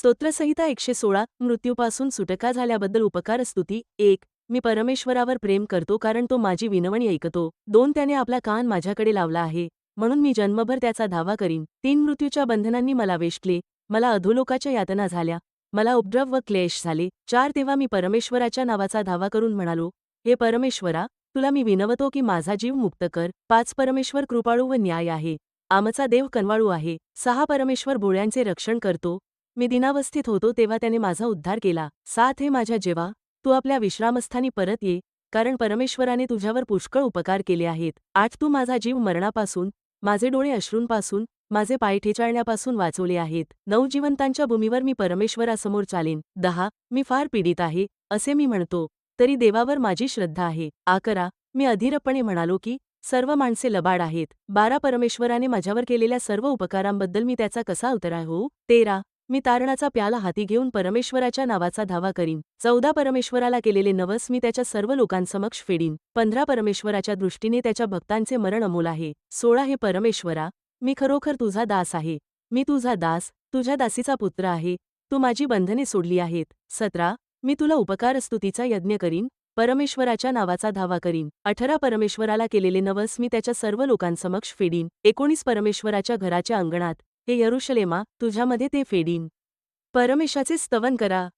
स्तोत्रसंहिता एकशे सोळा मृत्यूपासून सुटका झाल्याबद्दल उपकार स्तुती एक मी परमेश्वरावर प्रेम करतो कारण तो माझी विनवणी ऐकतो. दोन त्याने आपला कान माझ्याकडे लावला आहे म्हणून मी जन्मभर त्याचा धावा करीन. तीन मृत्यूच्या बंधनांनी मला वेष्टले मला अधोलोकाच्या यातना झाल्या मला उपद्रव व क्लेश झाले. चार तेव्हा मी परमेश्वराच्या नावाचा धावा करून म्हणालो हे परमेश्वरा तुला मी विनवतो की माझा जीव मुक्त कर. पाच परमेश्वर कृपाळू व न्याय आहे. आमचा देव कनवाळू आहे. सहा परमेश्वर भोळ्यांचे रक्षण करतो. मी दिनावस्थित होतो तेव्हा त्याने माझा उद्धार केला. साथ हे माझ्या जेव्हा तू आपल्या विश्रामस्थानी परत ये कारण परमेश्वराने तुझ्यावर पुष्कळ उपकार केले आहेत. आठ तू माझा जीव मरणापासून माझे डोळे अश्रूंपासून माझे पाय ठेचाळण्यापासून वाचवले आहेत. नऊ जिवंतांच्या भूमीवर मी परमेश्वरासमोर चालेन. दहा मी फार पीडित आहे असे मी म्हणतो तरी देवावर माझी श्रद्धा आहे. आकरा मी अधीरपणे म्हणालो की सर्व माणसे लबाड आहेत. बारा परमेश्वराने माझ्यावर केलेल्या सर्व उपकारांबद्दल मी त्याचा कसा उतराय हो? तेरा मी तारणाचा प्याला हाती घेऊन परमेश्वराच्या नावाचा धावा करीन. चौदा परमेश्वराला केलेले नवस मी त्याच्या सर्व लोकांसमक्ष फेडीन. पंधरा परमेश्वराच्या दृष्टीने त्याच्या भक्तांचे मरण अमोल आहे. सोळा हे परमेश्वरा मी खरोखर तुझा दास आहे. मी तुझा दास तुझ्या दासीचा पुत्र आहे. तू माझी बंधने सोडली आहेत. सतरा मी तुला उपकारस्तुतीचा यज्ञ करीन. परमेश्वराच्या नावाचा धावा करीन. अठरा परमेश्वराला केलेले नवस मी त्याच्या सर्व लोकांसमक्ष फेडीन. एकोणीस परमेश्वराच्या घराच्या अंगणात. हे यरुशलेमा तुझ्यामध्ये ते फेडीन. परमेशाचे स्तवन करा.